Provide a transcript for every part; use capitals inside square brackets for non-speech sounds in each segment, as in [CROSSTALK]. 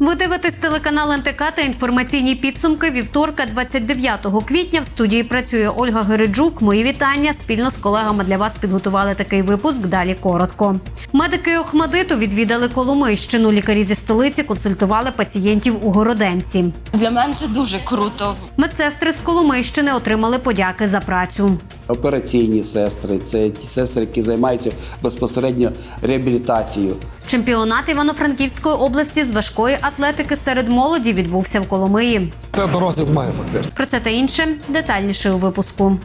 Ви дивитесь телеканал НТК та інформаційні підсумки вівторка, 29 квітня. В студії працює Ольга Гериджук. Мої вітання спільно з колегами для вас підготували такий випуск. Далі коротко. Медики Охмадиту відвідали Коломийщину. Лікарі зі столиці консультували пацієнтів у Городенці. Для мене це дуже круто. Медсестри з Коломийщини отримали подяки за працю. Операційні сестри, це ті сестри, які займаються безпосередньо реабілітацією. Чемпіонат Івано-Франківської області з важкої атлетики серед молоді відбувся в Коломиї. Це дорослі змаги фактично. Про це та інше детальніше у випуску.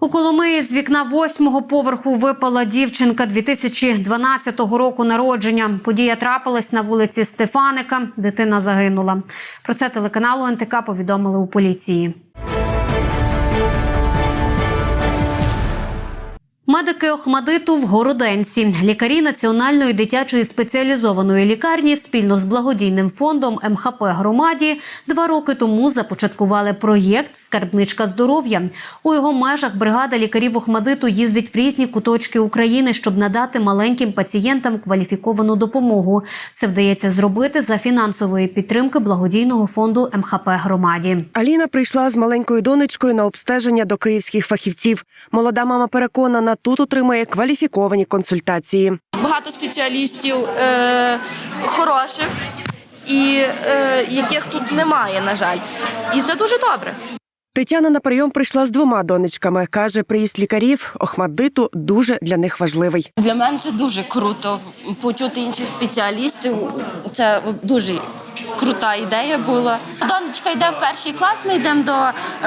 У Коломиї з вікна восьмого поверху випала дівчинка 2012 року народження. Подія трапилась на вулиці Стефаника. Дитина загинула. Про це телеканалу НТК повідомили у поліції. Медики Охмадиту в Городенці. Лікарі Національної дитячої спеціалізованої лікарні спільно з благодійним фондом МХП громаді два роки тому започаткували проєкт Скарбничка здоров'я. У його межах бригада лікарів Охмадиту їздить в різні куточки України, щоб надати маленьким пацієнтам кваліфіковану допомогу. Це вдається зробити за фінансової підтримки благодійного фонду МХП громаді. Аліна прийшла з маленькою донечкою на обстеження до київських фахівців. Молода мама переконана, тут отримає кваліфіковані консультації. Багато спеціалістів е, хороших і е, яких тут немає, на жаль. І це дуже добре. Тетяна на прийом прийшла з двома донечками. каже, приїзд лікарів Охмаддиту дуже для них важливий. Для мене це дуже круто. Почути інших спеціалістів. Це дуже крута ідея була. Донечка йде в перший клас. Ми йдемо до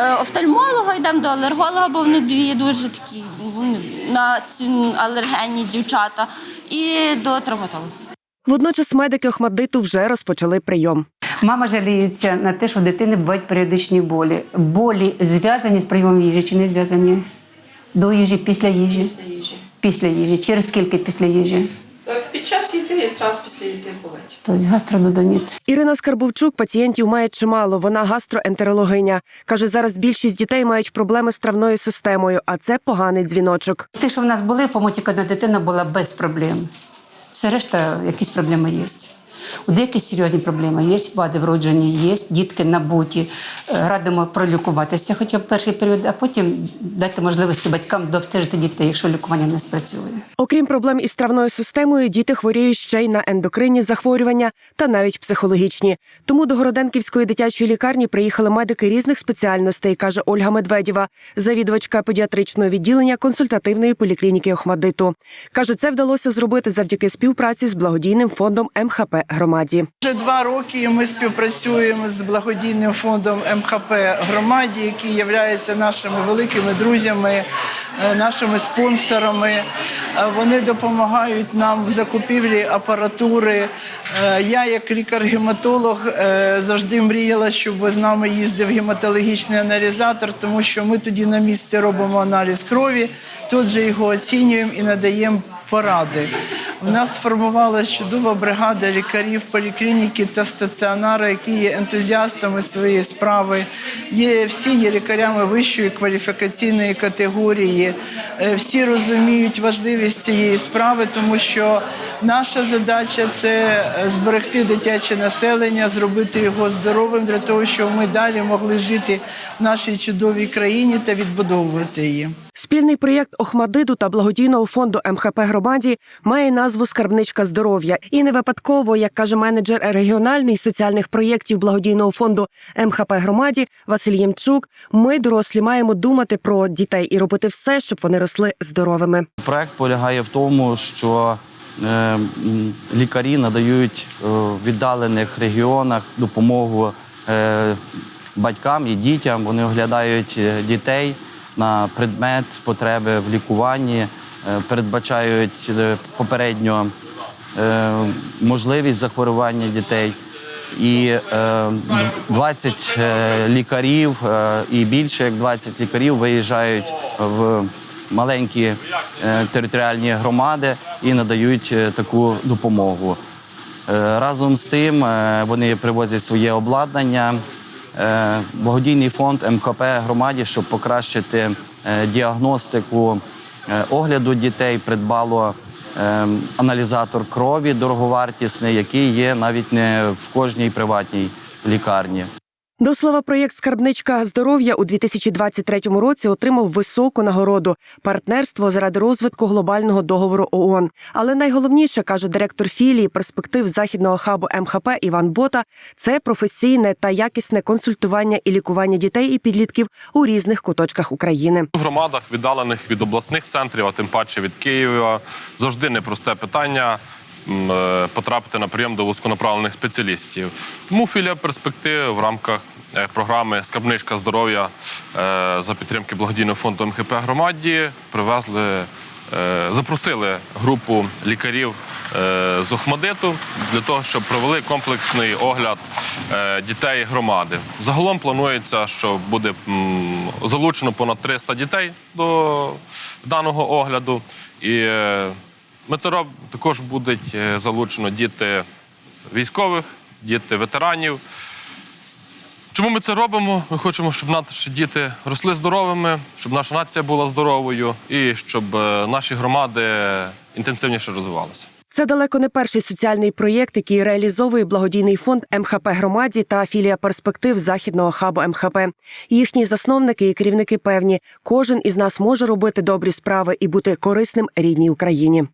е, офтальмолога, йдемо до алерголога, бо вони дві дуже такі на алергенні дівчата, і до травматолога. Водночас медики Охмаддиту вже розпочали прийом. Мама жаліється на те, що в дитини бувають періодичні болі. Болі зв'язані з прийомом їжі чи не зв'язані? До їжі, після їжі? Після їжі. Після їжі. Через скільки після їжі? Е, Під час їди і одразу після їди болить. Тобто гастрододоніт. Ірина Скарбовчук пацієнтів має чимало. Вона гастроентерологиня. Каже, зараз більшість дітей мають проблеми з травною системою, а це поганий дзвіночок. З тих, що в нас були, по-моєму, тільки одна дитина була без проблем. Все решта якісь проблеми є. У деяких серйозні проблеми є, вади вроджені, є, дітки набуті. Е, Радимо пролікуватися хоча б перший період, а потім дати можливості батькам дообстежити дітей, якщо лікування не спрацює. Окрім проблем із травною системою, діти хворіють ще й на ендокринні захворювання та навіть психологічні. Тому до Городенківської дитячої лікарні приїхали медики різних спеціальностей, каже Ольга Медведєва, завідувачка педіатричного відділення консультативної поліклініки Охмадиту. Каже, це вдалося зробити завдяки співпраці з благодійним фондом МХП громаді. Вже два роки ми співпрацюємо з благодійним фондом МХП громаді, який є нашими великими друзями, е, нашими спонсорами. Е, Вони допомагають нам в закупівлі апаратури. Е, Я, як лікар-гематолог, завжди мріяла, щоб з нами їздив гематологічний аналізатор, тому що ми тоді на місці робимо аналіз крові, тут же його оцінюємо і надаємо поради. У нас сформувалася чудова бригада лікарів поліклініки та стаціонара, які є ентузіастами своєї справи. Є всі є лікарями вищої кваліфікаційної категорії. Е, Всі розуміють важливість цієї справи, тому що наша задача це е, зберегти дитяче населення, зробити його здоровим для того, щоб ми далі могли жити в нашій чудовій країні та відбудовувати її. Спільний проєкт Охмадиду та благодійного фонду МХП громаді має назву Скарбничка здоров'я. І не випадково, як каже менеджер регіональний соціальних проєктів благодійного фонду МХП громаді Василь Ємчук. Ми, дорослі, маємо думати про дітей і робити все, щоб вони росли здоровими. Проект полягає в тому, що е, лікарі надають е, в віддалених регіонах допомогу е, батькам і дітям. Вони оглядають дітей на предмет потреби в лікуванні, е, передбачають е, попередньо е, можливість захворювання дітей. І е, 20 е, лікарів і більше як 20 лікарів виїжджають в маленькі територіальні громади і надають таку допомогу. Разом з тим вони привозять своє обладнання. Е, Благодійний фонд МХП громаді, щоб покращити е, діагностику е, огляду дітей, придбало аналізатор крові дороговартісний, який є навіть не в кожній приватній лікарні. До слова, проєкт Скарбничка здоров'я у 2023 році отримав високу нагороду партнерство заради розвитку глобального договору ООН. Але найголовніше каже директор філії перспектив західного хабу МХП Іван Бота це професійне та якісне консультування і лікування дітей і підлітків у різних куточках України. В громадах, віддалених від обласних центрів, а тим паче від Києва, завжди непросте питання потрапити на прийом до вузьконаправлених спеціалістів. Тому філія перспектив в рамках е, програми Скарбничка здоров'я е, за підтримки благодійного фонду МХП громаді привезли. е, Запросили групу лікарів е, з Охмадиту для того, щоб провели комплексний огляд е, дітей громади. Загалом планується, що буде залучено понад 300 дітей до даного огляду. І е, ми це роб... також будуть е, залучено діти військових, діти ветеранів. Чому ми це робимо? Ми хочемо, щоб наші діти росли здоровими, щоб наша нація була здоровою і щоб е, наші громади інтенсивніше розвивалися. Це далеко не перший соціальний проєкт, який реалізовує благодійний фонд МХП громаді та філія перспектив західного хабу МХП. Їхні засновники і керівники певні, кожен із нас може робити добрі справи і бути корисним рідній Україні.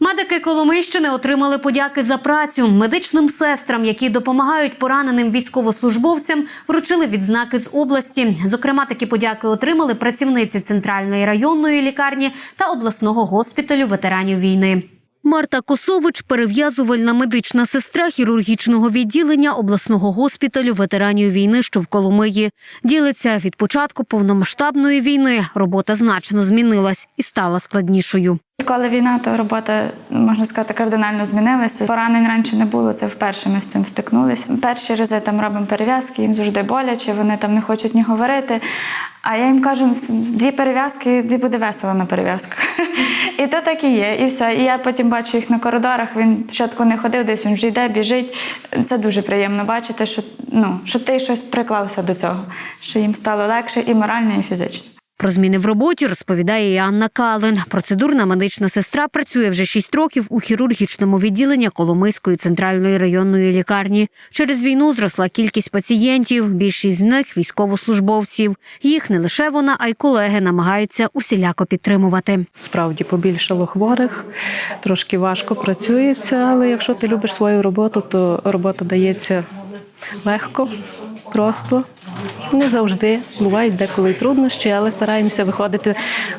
Медики Коломийщини отримали подяки за працю. Медичним сестрам, які допомагають пораненим військовослужбовцям, вручили відзнаки з області. Зокрема, такі подяки отримали працівниці центральної районної лікарні та обласного госпіталю ветеранів війни. Марта Косович перев'язувальна медична сестра хірургічного відділення обласного госпіталю ветеранів війни, що в Коломиї. Ділиться від початку повномасштабної війни. Робота значно змінилась і стала складнішою. Коли війна, то робота, можна сказати, кардинально змінилася. Поранень раніше не було, це вперше ми з цим стикнулися. Перші рази там робимо перев'язки, їм завжди боляче, вони там не хочуть ні говорити. А я їм кажу, дві перев'язки, дві буде весело на перев'язках. [LAUGHS] І то так і є, і все. І я потім бачу їх на коридорах. Він спочатку не ходив, десь він вже йде, біжить. Це дуже приємно бачити, що, ну, що ти щось приклався до цього, що їм стало легше і морально, і фізично. Про зміни в роботі розповідає і Анна Калин. Процедурна медична сестра працює вже 6 років у хірургічному відділенні Коломийської центральної районної лікарні. Через війну зросла кількість пацієнтів. Більшість з них військовослужбовців. Їх не лише вона, а й колеги намагаються усіляко підтримувати. Справді побільшало хворих, трошки важко працюється, але якщо ти любиш свою роботу, то робота дається легко, просто. Не завжди бувають деколи труднощі, але стараємося виходити,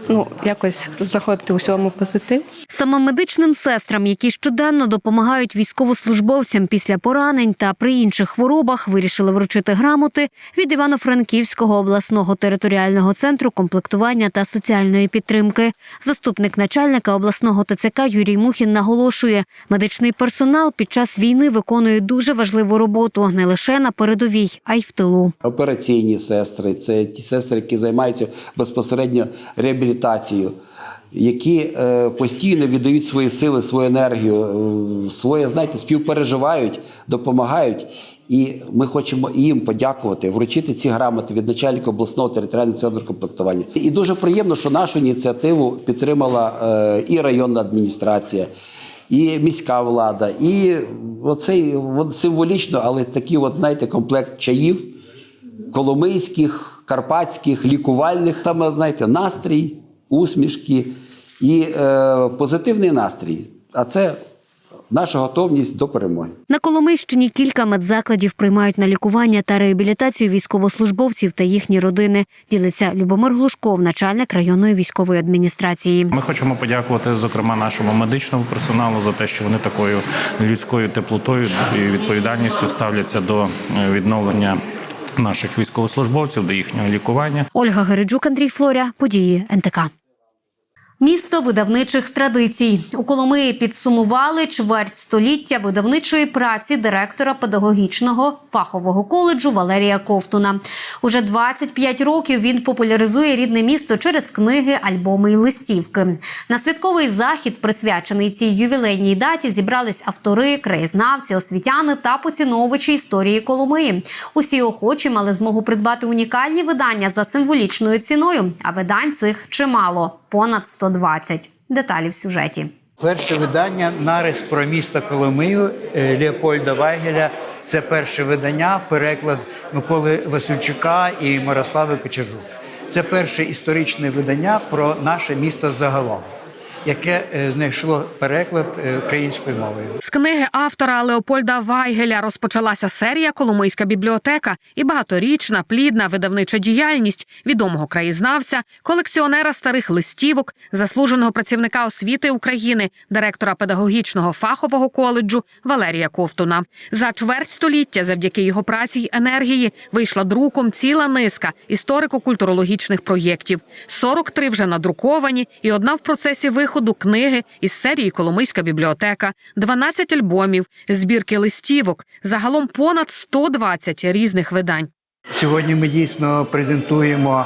ну якось знаходити у всьому позитив. Саме медичним сестрам, які щоденно допомагають військовослужбовцям після поранень та при інших хворобах, вирішили вручити грамоти від Івано-Франківського обласного територіального центру комплектування та соціальної підтримки. Заступник начальника обласного ТЦК Юрій Мухін наголошує, медичний персонал під час війни виконує дуже важливу роботу не лише на передовій, а й в тилу. Операційні сестри, це ті сестри, які займаються безпосередньо реабілітацією, які е, постійно віддають свої сили, свою енергію, е, своє, знаєте, співпереживають, допомагають. І ми хочемо їм подякувати, вручити ці грамоти від начальника обласного територіального центру комплектування. І дуже приємно, що нашу ініціативу підтримала е, і районна адміністрація. І міська влада, і оцей символічно, але такий, от, знаєте, комплект чаїв коломийських, карпатських, лікувальних. Саме знаєте, настрій, усмішки і е, позитивний настрій. А це наша готовність до перемоги. На Коломийщині кілька медзакладів приймають на лікування та реабілітацію військовослужбовців та їхні родини. Ділиться Любомир Глушков, начальник районної військової адміністрації. Ми хочемо подякувати, зокрема, нашому медичному персоналу за те, що вони такою людською теплотою і відповідальністю ставляться до е, відновлення наших військовослужбовців, до їхнього лікування. Ольга Гереджук, Андрій Флоря, події НТК. Місто видавничих традицій у Коломиї підсумували чверть століття видавничої праці директора педагогічного фахового коледжу Валерія Ковтуна. Уже 25 років він популяризує рідне місто через книги, альбоми і листівки. На святковий захід, присвячений цій ювілейній даті, зібрались автори, краєзнавці, освітяни та поціновувачі історії Коломиї. Усі охочі мали змогу придбати унікальні видання за символічною ціною. А видань цих чимало понад 120. Деталі в сюжеті. Перше видання нарис про місто Коломию е, Леопольда Вайгеля. Це перше видання, переклад Миколи Васильчука і Мирослави Кочержук. Це перше історичне видання про наше місто загалом, яке е, знайшло переклад е, українською мовою. З книги автора Леопольда Вайгеля розпочалася серія Коломийська бібліотека і багаторічна плідна видавнича діяльність відомого краєзнавця, колекціонера старих листівок, заслуженого працівника освіти України, директора педагогічного фахового коледжу Валерія Ковтуна. За чверть століття, завдяки його праці й енергії, вийшла друком ціла низка історико-культурологічних проєктів. 43 вже надруковані, і одна в процесі виходу книги із серії Коломийська бібліотека, 12 альбомів, збірки листівок, загалом понад 120 різних видань. Сьогодні ми дійсно презентуємо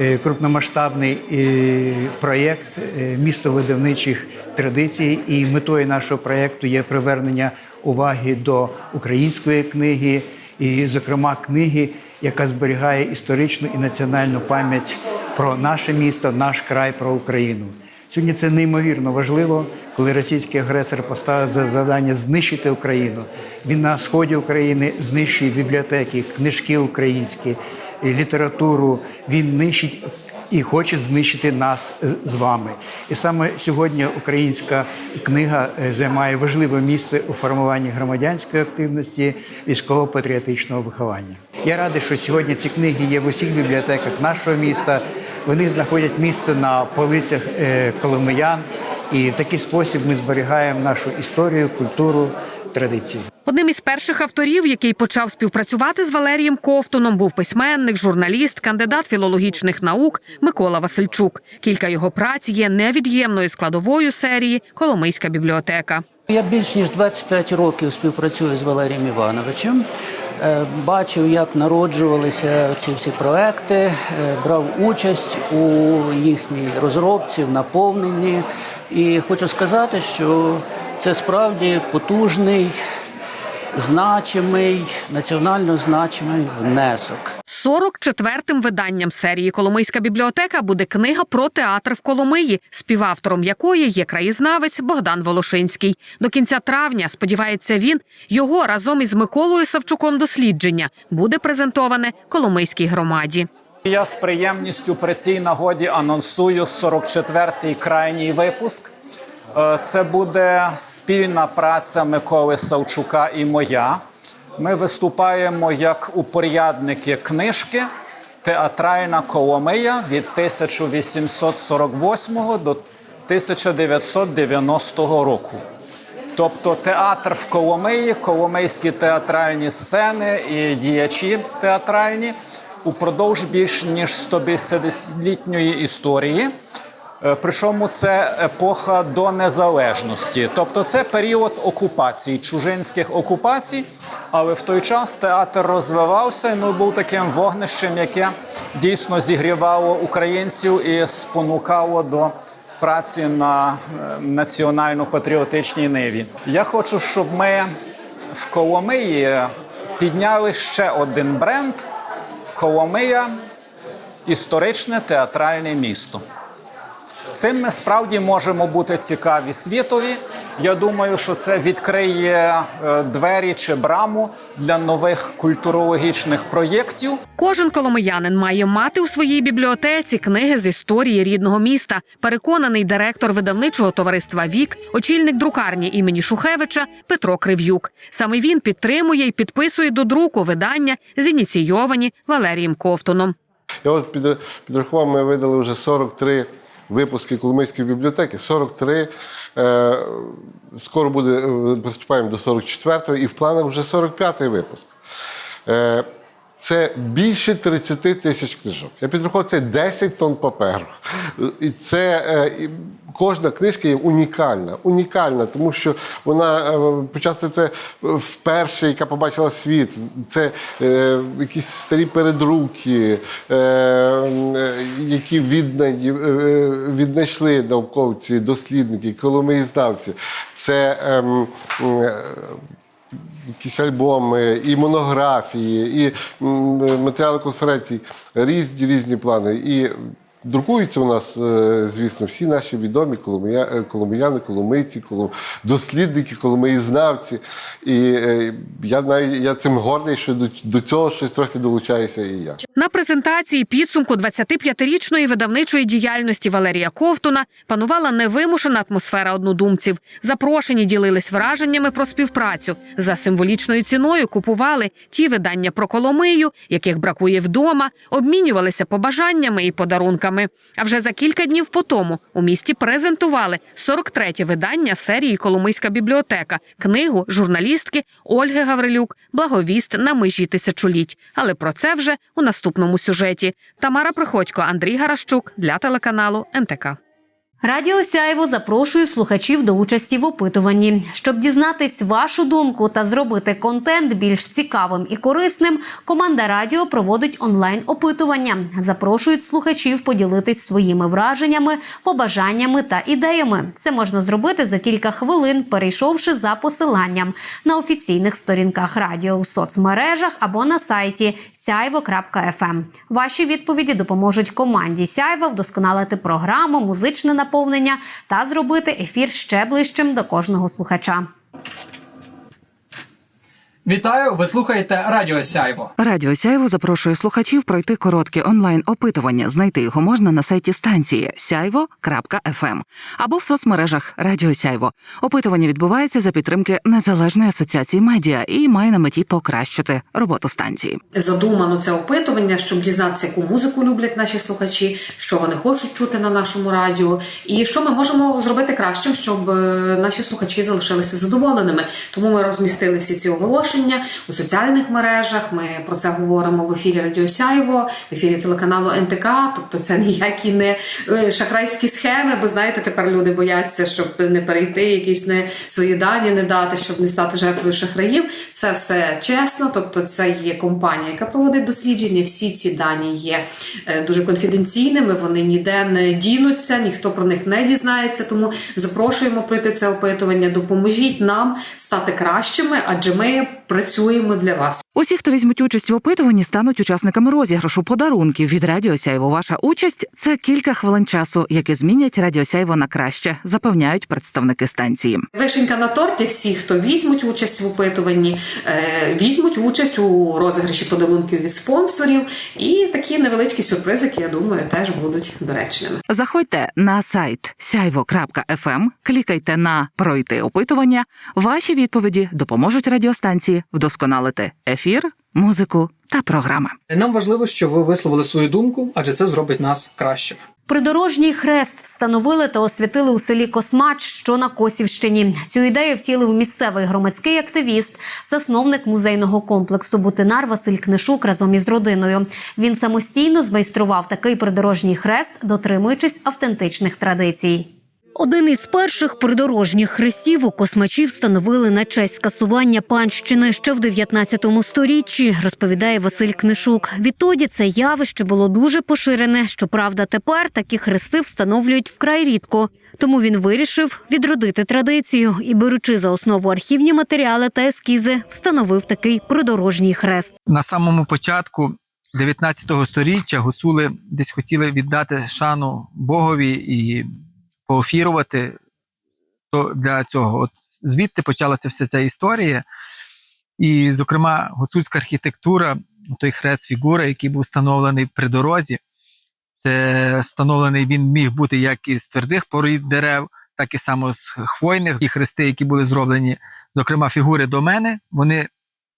е, крупномасштабний е, проєкт е, місто видавничих традицій. І метою нашого проєкту є привернення уваги до української книги, і, зокрема, книги, яка зберігає історичну і національну пам'ять про наше місто, наш край, про Україну. Сьогодні це неймовірно важливо, коли російський агресор поставив за завдання знищити Україну. Він на сході України знищує бібліотеки, книжки українські, літературу. Він нищить і хоче знищити нас з- вами. І саме сьогодні українська книга е, займає важливе місце у формуванні громадянської активності, військово-патріотичного виховання. Я радий, що сьогодні ці книги є в усіх бібліотеках нашого міста. Вони знаходять місце на полицях е, коломиян, і в такий спосіб ми зберігаємо нашу історію, культуру, традиції. Одним із перших авторів, який почав співпрацювати з Валерієм Ковтуном, був письменник, журналіст, кандидат філологічних наук Микола Васильчук. Кілька його праць є невід'ємною складовою серії Коломийська бібліотека. Я більш ніж 25 років співпрацюю з Валерієм Івановичем. Е, Бачив, як народжувалися ці всі проекти, е, брав участь у їхній розробці, в наповненні. І хочу сказати, що це справді потужний, значимий, національно значимий внесок. 44-тим виданням серії Коломийська бібліотека буде книга про театр в Коломиї, співавтором якої є краєзнавець Богдан Волошинський. До кінця травня, сподівається він, його разом із Миколою Савчуком дослідження буде презентоване Коломийській громаді. Я з приємністю при цій нагоді анонсую 44-й крайній випуск. Е, Це буде спільна праця Миколи Савчука і моя. Ми виступаємо як упорядники книжки Театральна Коломия від 1848 до 1990 року. Тобто театр в Коломиї, коломийські театральні сцени і діячі театральні упродовж більш ніж 150-літньої історії. Е, Причому це епоха до незалежності, тобто це період окупації, чужинських окупацій. Але в той час театр розвивався і ну, був таким вогнищем, яке дійсно зігрівало українців і спонукало до праці на е, національно-патріотичній ниві. Я хочу, щоб ми в Коломиї підняли ще один бренд Коломия історичне театральне місто. Цим ми справді можемо бути цікаві світові. Я думаю, що це відкриє е, двері чи браму для нових культурологічних проєктів. Кожен коломиянин має мати у своїй бібліотеці книги з історії рідного міста. Переконаний директор видавничого товариства Вік, очільник друкарні імені Шухевича Петро Крив'юк. Саме він підтримує і підписує до друку видання, зініційовані Валерієм Ковтуном. Я от під- підрахував, ми видали вже 43 випуски Коломийської бібліотеки. 43. Е, скоро буде, е, приступаємо до 44-го, і в планах вже 45-й випуск. Е, це більше 30 тисяч книжок. Я підрахував, це 10 тонн паперу. І це е, і кожна книжка є унікальна. Унікальна, тому що вона е, почасти це вперше, яка побачила світ. Це е, якісь старі передруки, е, е, які віднані, е, віднайшли науковці, дослідники, коломиєзнавці. Це ем, е, якісь альбоми, і монографії, і матеріали конференцій, різні різні плани. І Друкуються у нас, е, звісно, всі наші відомі е, коломияни, коломийці, колом... дослідники, коломиєзнавці. І е, я навіть я цим гордий, що до цього щось трохи долучаюся і я. На презентації підсумку 25-річної видавничої діяльності Валерія Ковтуна панувала невимушена атмосфера однодумців. Запрошені ділились враженнями про співпрацю. За символічною ціною купували ті видання про Коломию, яких бракує вдома, обмінювалися побажаннями і подарунками. А вже за кілька днів по тому у місті презентували 43-тє видання серії Коломийська бібліотека, книгу журналістки Ольги Гаврилюк Благовіст на межі тисячоліть. Але про це вже у наступному сюжеті. Тамара Приходько, Андрій Гарашчук для телеканалу НТК. Радіо Сяйво запрошує слухачів до участі в опитуванні. Щоб дізнатись вашу думку та зробити контент більш цікавим і корисним, команда радіо проводить онлайн опитування. Запрошують слухачів поділитись своїми враженнями, побажаннями та ідеями. Це можна зробити за кілька хвилин, перейшовши за посиланням на офіційних сторінках радіо у соцмережах або на сайті сяйво.фм. Ваші відповіді допоможуть команді Сяйва вдосконалити програму, музичне наповнення та зробити ефір ще ближчим до кожного слухача. Вітаю! Ви слухаєте Радіо Сяйво. Радіо Сяйво запрошує слухачів пройти коротке онлайн опитування. Знайти його можна на сайті станції сяйво.фм або в соцмережах Радіо Сяйво. Опитування відбувається за підтримки Незалежної асоціації медіа і має на меті покращити роботу станції. Задумано це опитування, щоб дізнатися, яку музику люблять наші слухачі, що вони хочуть чути на нашому радіо, і що ми можемо зробити кращим, щоб е, наші слухачі залишилися задоволеними. Тому ми розмістили всі ці оголошення у соціальних мережах. Ми про це говоримо в ефірі Радіо Сяйво, в ефірі телеканалу НТК. Тобто це ніякі не е, шахрайські схеми, бо знаєте, тепер люди бояться, щоб не перейти, якісь не свої дані не дати, щоб не стати жертвою шахраїв. Це все чесно. Тобто, це є компанія, яка проводить дослідження. Всі ці дані є е, дуже конфіденційними. Вони ніде не дінуться, ніхто про них не дізнається. Тому запрошуємо пройти це опитування. Допоможіть нам стати кращими, адже ми працюємо для вас. Усі, хто візьмуть участь в опитуванні, стануть учасниками розіграшу подарунків від Радіо Сяйво. Ваша участь це кілька хвилин часу, які змінять Радіо Сяйво на краще, запевняють представники станції. Вишенька на торті. Всі, хто візьмуть участь в опитуванні, е, візьмуть участь у розіграші подарунків від спонсорів. І такі невеличкі сюрпризики, я думаю, теж будуть доречними. Заходьте на сайт сяйво.фм, клікайте на пройти опитування. Ваші відповіді допоможуть радіостанції вдосконалити ефір, музику та програми. Нам важливо, щоб ви висловили свою думку, адже це зробить нас кращими. Придорожній хрест встановили та освятили у селі Космач, що на Косівщині. Цю ідею втілив місцевий громадський активіст, засновник музейного комплексу Бутинар Василь Книшук разом із родиною. Він самостійно змайстрував такий придорожній хрест, дотримуючись автентичних традицій. Один із перших придорожніх хрестів у космачі встановили на честь скасування панщини ще в 19 сторіччі, розповідає Василь Книшук. Відтоді це явище було дуже поширене. Щоправда, тепер такі хрести встановлюють вкрай рідко. Тому він вирішив відродити традицію і, беручи за основу архівні матеріали та ескізи, встановив такий придорожній хрест. На самому початку 19 століття гуцули десь хотіли віддати шану Богові і поофірувати то для цього. От звідти почалася вся ця історія. І, зокрема, гуцульська архітектура, той хрест фігура, який був встановлений при дорозі. Це встановлений він міг бути як із твердих порід дерев, так і само з хвойних. Ті хрести, які були зроблені, зокрема, фігури до мене, вони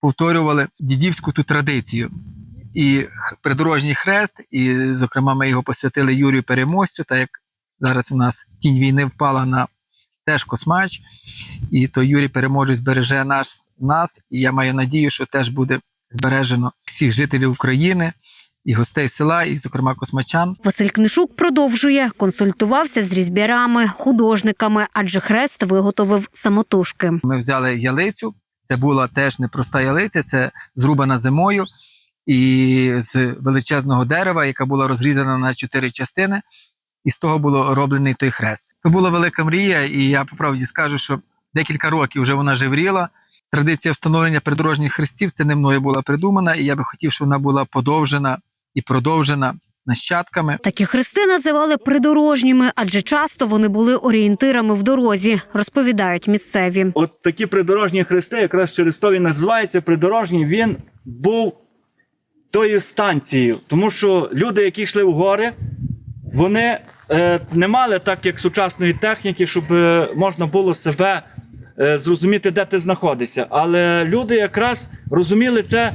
повторювали дідівську ту традицію. І придорожній хрест, і, зокрема, ми його посвятили Юрію Переможцю, так як зараз у нас тінь війни впала на теж космач, і то Юрій Переможець збереже нас, нас, і я маю надію, що теж буде збережено всіх жителів України і гостей села, і, зокрема, космачан. Василь Книшук продовжує консультувався з різьбярами, художниками, адже хрест виготовив самотужки. Ми взяли ялицю. Це була теж непроста ялиця, це зрубана зимою і з величезного дерева, яка була розрізана на чотири частини, і з того було роблений той хрест. Це була велика мрія, і я по правді скажу, що декілька років вже вона живріла. Традиція встановлення придорожніх хрестів це не мною була придумана, і я би хотів, щоб вона була подовжена і продовжена нащадками. Такі хрести називали придорожніми, адже часто вони були орієнтирами в дорозі, розповідають місцеві. От такі придорожні хрести, якраз через то він називається придорожній, він був тою станцією. Тому що люди, які йшли в гори, вони не мали так, як сучасної техніки, щоб е, можна було себе е, зрозуміти, де ти знаходишся. Але люди якраз розуміли це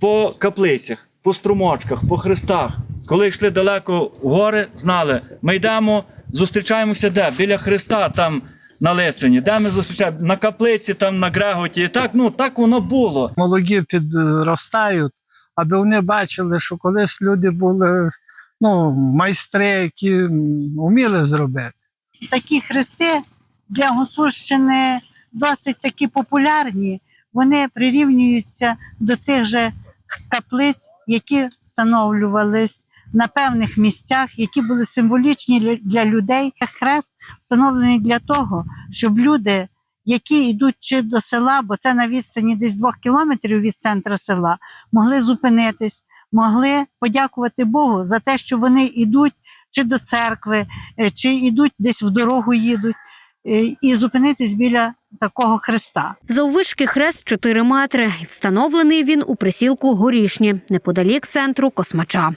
по каплицях, по струмочках, по хрестах. Коли йшли далеко в гори, знали, ми йдемо, зустрічаємося де? Біля хреста там на Лисині. Де ми зустрічаємо? На каплиці, там на Греготі. І так, ну так воно було. молоді підростають, аби вони бачили, що колись люди були ну, майстри, які вміли зробити. такі хрести для Гуцульщини досить такі популярні. Вони прирівнюються до тих же каплиць, які встановлювались на певних місцях, які були символічні для- людей. Хрест встановлений для того, щоб люди, які йдуть чи до села, бо це на відстані десь двох кілометрів від центра села, могли зупинитись, могли подякувати Богу за те, що вони йдуть чи до церкви, е, чи йдуть десь в дорогу їдуть, е, і зупинитись біля такого хреста. Заввишки хрест 4 метри. Встановлений він у присілку Горішні, неподалік центру Космача.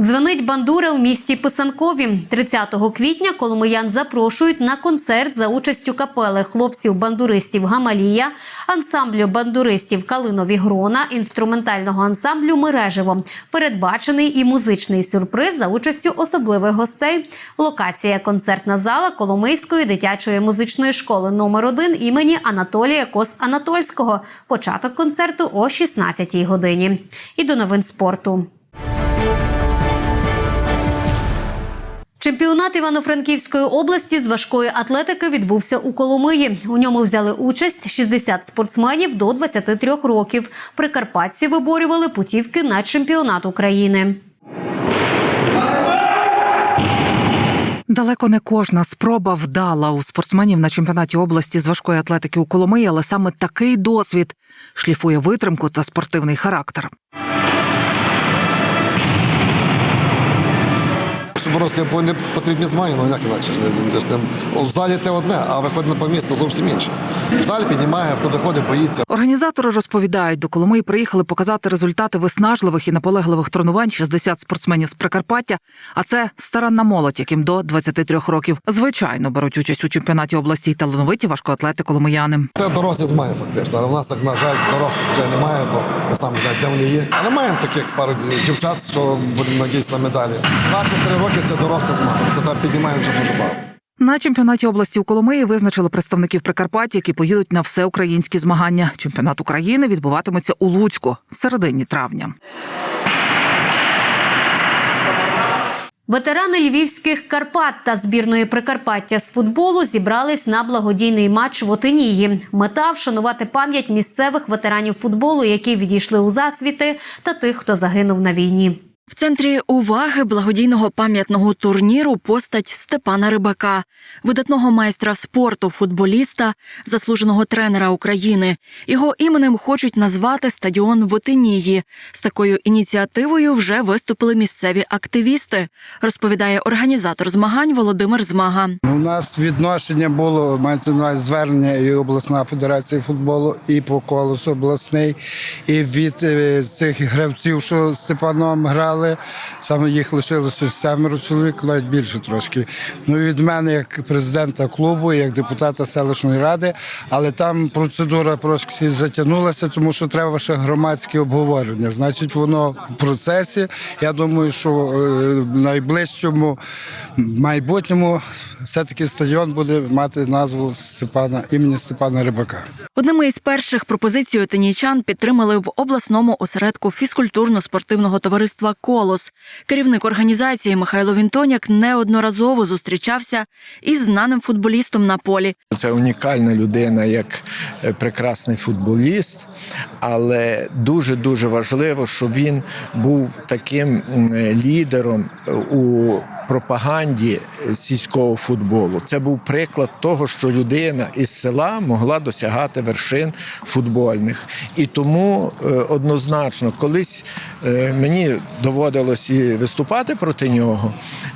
Дзвонить бандура в місті Писанкові. 30 квітня коломиян запрошують на концерт за участю капели хлопців-бандуристів Гамалія, ансамблю бандуристів Калинові Грона, інструментального ансамблю Мережево. Передбачений і музичний сюрприз за участю особливих гостей. Локація концертна зала Коломийської дитячої музичної школи номер 1 імені Анатолія Кос Анатольського. Початок концерту о 16 годині. І до новин спорту. Чемпіонат Івано-Франківської області з важкої атлетики відбувся у Коломиї. У ньому взяли участь 60 спортсменів до 23 років. Прикарпатці виборювали путівки на чемпіонат України. Далеко не кожна спроба вдала у спортсменів на чемпіонаті області з важкої атлетики у Коломиї, але саме такий досвід шліфує витримку та спортивний характер. Не потрібні змаги, ну як інакше не- не- у залі те одне, а виходить на помісто зовсім інше. В залі піднімає, хто виходить, боїться. Організатори розповідають, до Коломиї приїхали показати результати виснажливих і наполегливих тренувань 60 спортсменів з Прикарпаття. А це старанна молодь, яким до 23 років. Звичайно, беруть участь у чемпіонаті області й талановиті важкоатлети коломияни. Це дорослі змаги, фактично. Але в нас так, на жаль, дорослих вже немає, бо ми самі знаємо, де вони є. Але маємо таких пару дівчат, що будемо надіятися на медалі. 23 роки це дорослі змаги. Це там піднімаємо вже дуже багато. На чемпіонаті області у Коломиї визначили представників Прикарпаття, які поїдуть на всеукраїнські змагання. Чемпіонат України відбуватиметься у Луцьку в середині травня. Ветерани львівських Карпат та збірної Прикарпаття з футболу зібрались на благодійний матч в Отинії. Мета вшанувати пам'ять місцевих ветеранів футболу, які відійшли у засвіти, та тих, хто загинув на війні. В центрі уваги благодійного пам'ятного турніру постать Степана Рибака, видатного майстра спорту, футболіста, заслуженого тренера України. Його іменем хочуть назвати стадіон в. З такою ініціативою вже виступили місцеві активісти, розповідає організатор змагань Володимир Змага. У нас відношення було мається на звернення і обласна федерація футболу, і по колесу обласний, і від е, цих гравців, що Степаном грали. Саме їх лишилося семеро чоловік, навіть більше трошки. Ну від мене, як президента клубу, як депутата селищної ради, але там процедура трошки затягнулася, тому що треба ще громадське обговорення. Значить, воно в процесі. Я думаю, що е, в найближчому майбутньому все-таки стадіон буде мати назву Степана імені Степана Рибака. Одними із перших пропозицій отинійчан підтримали в обласному осередку фізкультурно-спортивного товариства Колос. Керівник організації Михайло Вінтоняк неодноразово зустрічався із знаним футболістом на полі. Це унікальна людина, як е, прекрасний футболіст. Але дуже дуже важливо, що він був таким лідером е, у пропаганді е, сільського футболу. Це був приклад того, що людина із села могла досягати вершин футбольних. І тому е, однозначно, колись мені доводилось і виступати проти нього.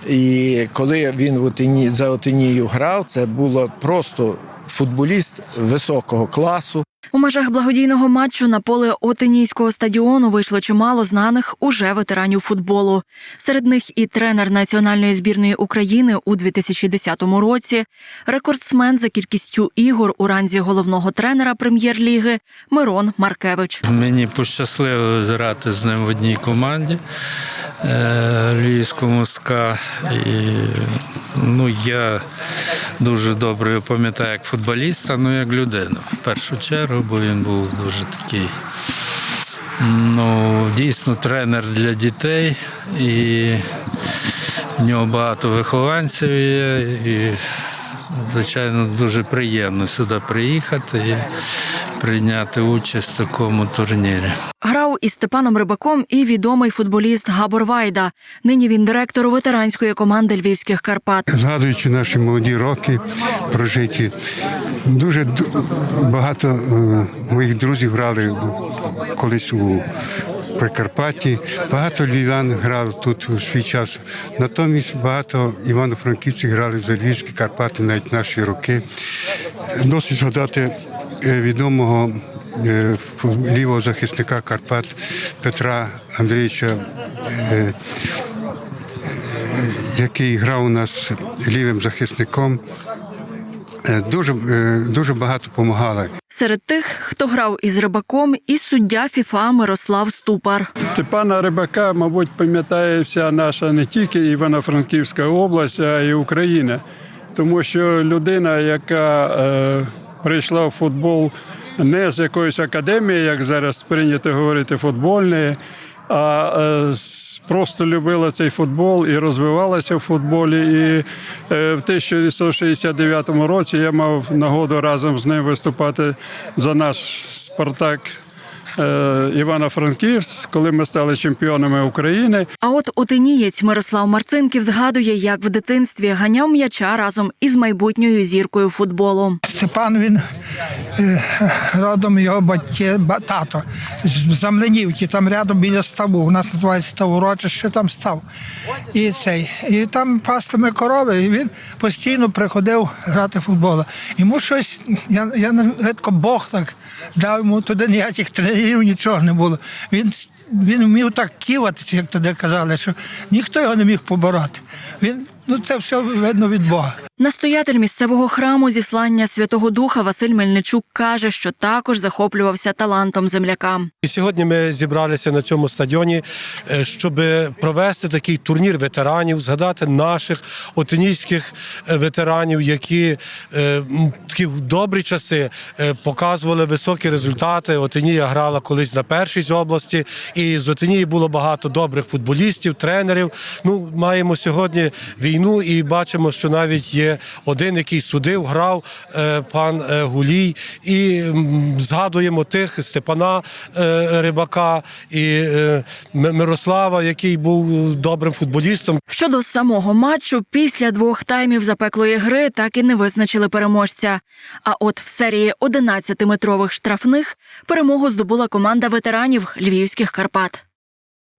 І коли він в Отині, за Отинію грав, це було просто футболіст високого класу. У межах благодійного матчу на поле Отинійського стадіону вийшло чимало знаних уже ветеранів футболу. Серед них і тренер національної збірної України у 2010 році, рекордсмен за кількістю ігор у ранзі головного тренера прем'єр-ліги Мирон Маркевич. Мені пощасливо грати з ним в одній команді е, Львівському І, ну, я дуже добре пам'ятаю як футболіста, ну як людину. В першу чергу, бо він був дуже такий. Ну, дійсно тренер для дітей, і в нього багато вихованців є. І, звичайно, дуже приємно сюди приїхати і прийняти участь в такому турнірі. Із Степаном Рибаком і відомий футболіст Габор Вайда. Нині він директор ветеранської команди Львівських Карпат. Згадуючи наші молоді роки прожиті, дуже багато е, моїх друзів грали колись у Прикарпатті. Багато львів'ян грали тут у свій час. Натомість багато івано-франківців грали за Львівські Карпати навіть наші роки. Досить згадати е, відомого лівого захисника Карпат Петра Андрійовича. е, який грав у нас лівим захисником, е, дуже, е, дуже багато допомагали. Серед тих, хто грав із Рибаком, і суддя ФІФА Мирослав Ступар. Степана Рибака, мабуть, пам'ятає вся наша не тільки Івано-Франківська область, а й Україна. Тому що людина, яка е, прийшла в футбол не з якоїсь академії, як зараз прийнято говорити, футбольної, а е, просто любила цей футбол і розвивалася в футболі. І е, в 1969 році я мав нагоду разом з ним виступати за наш Спартак. е, Івано-Франківськ, коли ми стали чемпіонами України. А от отинієць Мирослав Марцинків згадує, як в дитинстві ганяв м'яча разом із майбутньою зіркою футболу. Степан він е, родом його батьки, тато з Замленівки, там рядом біля ставу. У нас називається став урочище, там став. І цей. І там пастими корови, і він постійно приходив грати в футбол. Йому щось, я, я видко, Бог так дав йому туди ніяких тренерів, нічого не було. Він він вмів так ківатися, як тоді казали, що ніхто його не міг побороти. Він, ну це все видно від Бога. Настоятель місцевого храму зіслання Святого Духа Василь Мельничук каже, що також захоплювався талантом земляка. І сьогодні ми зібралися на цьому стадіоні, е, щоб провести такий турнір ветеранів, згадати наших отинійських е, ветеранів, які е, такі в добрі часи показували високі результати. Отинія грала колись на першій з області, і з Отинії було багато добрих футболістів, тренерів. Ну, маємо сьогодні війну і бачимо, що навіть є один, який судив, грав е, пан е, Гулій, і згадуємо тих Степана е, Рибака і Мирослава, який був добрим футболістом. Щодо самого матчу, після двох таймів запеклої гри так і не визначили переможця. А от в серії 11-метрових штрафних перемогу здобула команда ветеранів Львівських Карпат.